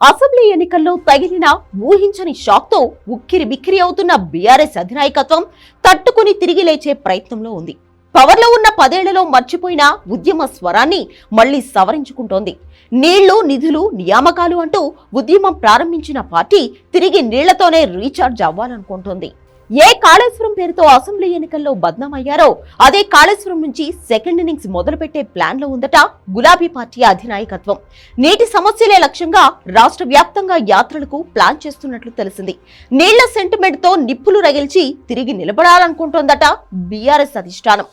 Assembly ఎన్నికల్లో తగిలిన ఊహించని షాక్తో ఉక్కిరి బిక్కిరి అవుతున్న బీఆర్ఎస్ అధినాయకత్వం తట్టుకుని తిరిగి లేచే ప్రయత్నంలో ఉంది. పవర్లో ఉన్న పదేళ్ళలో మర్చిపోయిన ఉద్యమ స్వరాన్ని మళ్ళీ సవరించుకుంటోంది. నీళ్ళు నిధులు నియామకాలు అంటూ ఉద్యమం ప్రారంభించిన పార్టీ తిరిగి నీళ్ళతోనే రీఛార్జ్ అవ్వాలనుకుంటోంది. ఏ కాళేశ్వరం పేరుతో అసెంబ్లీ ఎన్నికల్లో బద్నామయ్యారో అదే కాళేశ్వరం నుంచి సెకండ్ ఇన్నింగ్స్ మొదలుపెట్టే ప్లాన్లో ఉందట గులాబీ పార్టీ అధినాయకత్వం. నీటి సమస్యలే లక్ష్యంగా రాష్ట్ర వ్యాప్తంగా యాత్రలకు ప్లాన్ చేస్తున్నట్లు తెలిసింది. నీళ్ళ సెంటిమెంట్తో నిప్పులు రగిల్చి తిరిగి నిలబడాలనుకుంటోందట బీఆర్ఎస్ అధిష్టానం.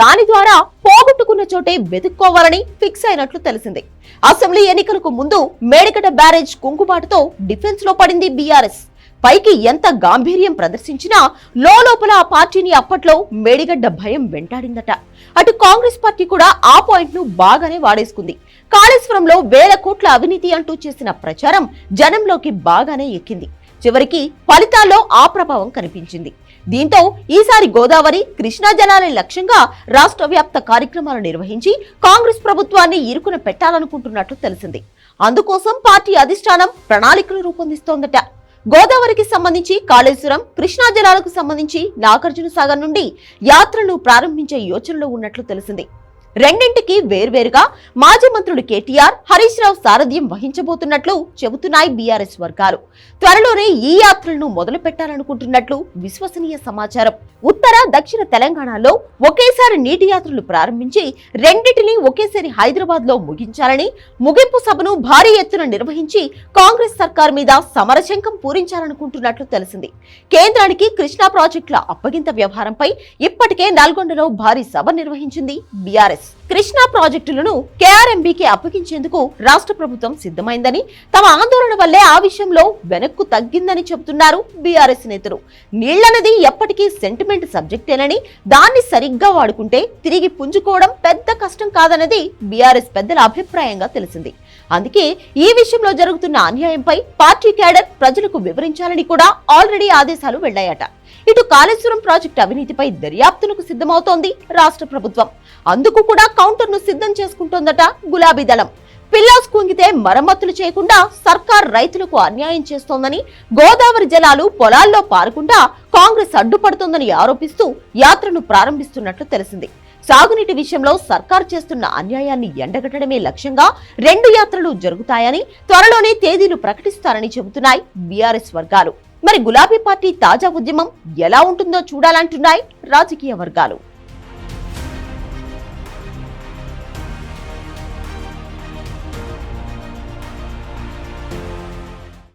దాని ద్వారా పోగొట్టుకున్న చోటే వెతుక్కోవాలని ఫిక్స్ అయినట్లు తెలిసింది. అసెంబ్లీ ఎన్నికలకు ముందు మేడిగడ్డ బ్యారేజ్ కుంకుబాటుతో డిఫెన్స్లో పడింది బీఆర్ఎస్. పైకి ఎంత గాంభీర్యం ప్రదర్శించినా లోపల ఆ పార్టీని అప్పట్లో మేడిగడ్డ భయం వెంటాడిందట. అటు కాంగ్రెస్ పార్టీ కూడా ఆ పాయింట్ను బాగానే వాడేసుకుంది. కాళేశ్వరంలో వేల కోట్ల అవినీతి అంటూ చేసిన ప్రచారం జనంలోకి బాగానే ఎక్కింది. చివరికి ఫలితాల్లో ఆ ప్రభావం కనిపించింది. దీంతో ఈసారి గోదావరి కృష్ణా జలాలని లక్ష్యంగా రాష్ట్ర వ్యాప్త కార్యక్రమాలు నిర్వహించి కాంగ్రెస్ ప్రభుత్వాన్ని ఇరుకున పెట్టాలనుకుంటున్నట్లు తెలిసింది. అందుకోసం పార్టీ అధిష్టానం ప్రణాళికలు రూపొందిస్తోందట. గోదావరికి సంబంధించి కాళేశ్వరం కృష్ణా జలాలకు సంబంధించి నాగార్జున సాగర్ నుండి యాత్రలు ప్రారంభించే యోచనలో ఉన్నట్లు తెలిసింది. రెండింటికి వేర్వేరుగా మాజీ మంత్రులు కేటీఆర్ హరీష్ రావు సారథ్యం వహించబోతున్నట్లు చెబుతున్నాయి బీఆర్ఎస్ వర్గాలు. త్వరలోనే ఈ యాత్రలను మొదలు పెట్టాలనుకుంటున్నట్లు విశ్వసనీయ సమాచారం. ఉత్తర దక్షిణ తెలంగాణలో ఒకేసారి నీటి యాత్రలు ప్రారంభించి రెండింటిని ఒకేసారి హైదరాబాద్లో ముగించాలని ముగింపు సభను భారీ ఎత్తున నిర్వహించి కాంగ్రెస్ సర్కార్ మీద సమరశంకం పూరించాలనుకుంటున్నట్లు తెలిసింది. కేంద్రానికి కృష్ణా ప్రాజెక్టుల అప్పగింత వ్యవహారంపై ఇప్పటికే నల్గొండలో భారీ సభ నిర్వహించింది బీఆర్ఎస్. కృష్ణా ప్రాజెక్టులను కేఆర్ఎంబీకి అప్పగించేందుకు రాష్ట్ర ప్రభుత్వం సిద్ధమైందని తమ ఆందోళన వల్లే ఆ విషయంలో వెనక్కు తగ్గిందని చెబుతున్నారు బీఆర్ఎస్ నేతలు. నీళ్ళన్నది ఎప్పటికీ సెంటిమెంట్ సబ్జెక్టేనని దాన్ని సరిగ్గా వాడుకుంటే తిరిగి పుంజుకోవడం పెద్ద కష్టం కాదన్నది బీఆర్ఎస్ పెద్దల అభిప్రాయంగా తెలిసింది. అందుకే ఈ విషయంలో జరుగుతున్న అన్యాయంపై పార్టీ క్యాడర్ ప్రజలకు వివరించాలని కూడా ఆల్రెడీ ఆదేశాలు వెళ్ళాయట. ఇటు కాళేశ్వరం ప్రాజెక్టు అవినీతిపై దర్యాప్తునకు సిద్ధమవుతోంది రాష్ట్ర ప్రభుత్వం. అందుకు కూడా కౌంటర్ను సిద్ధం చేసుకుంటోందట గులాబీ దళం. పిల్లాస్ కుంగితే మరమ్మతులు చేయకుండా సర్కార్ రైతులకు అన్యాయం చేస్తోందని గోదావరి జలాలు పొలాల్లో పారకుండా కాంగ్రెస్ అడ్డుపడుతోందని ఆరోపిస్తూ యాత్రను ప్రారంభిస్తున్నట్లు తెలిసింది. సాగునీటి విషయంలో సర్కార్ చేస్తున్న అన్యాయాన్ని ఎండగట్టడమే లక్ష్యంగా రెండు యాత్రలు జరుగుతాయని త్వరలోనే తేదీలు ప్రకటిస్తారని చెబుతున్నాయి బీఆర్ఎస్ వర్గాలు. మరి గులాబీ పార్టీ తాజా ఉద్యమం ఎలా ఉంటుందో చూడాలంటున్నాయి రాజకీయ వర్గాలు.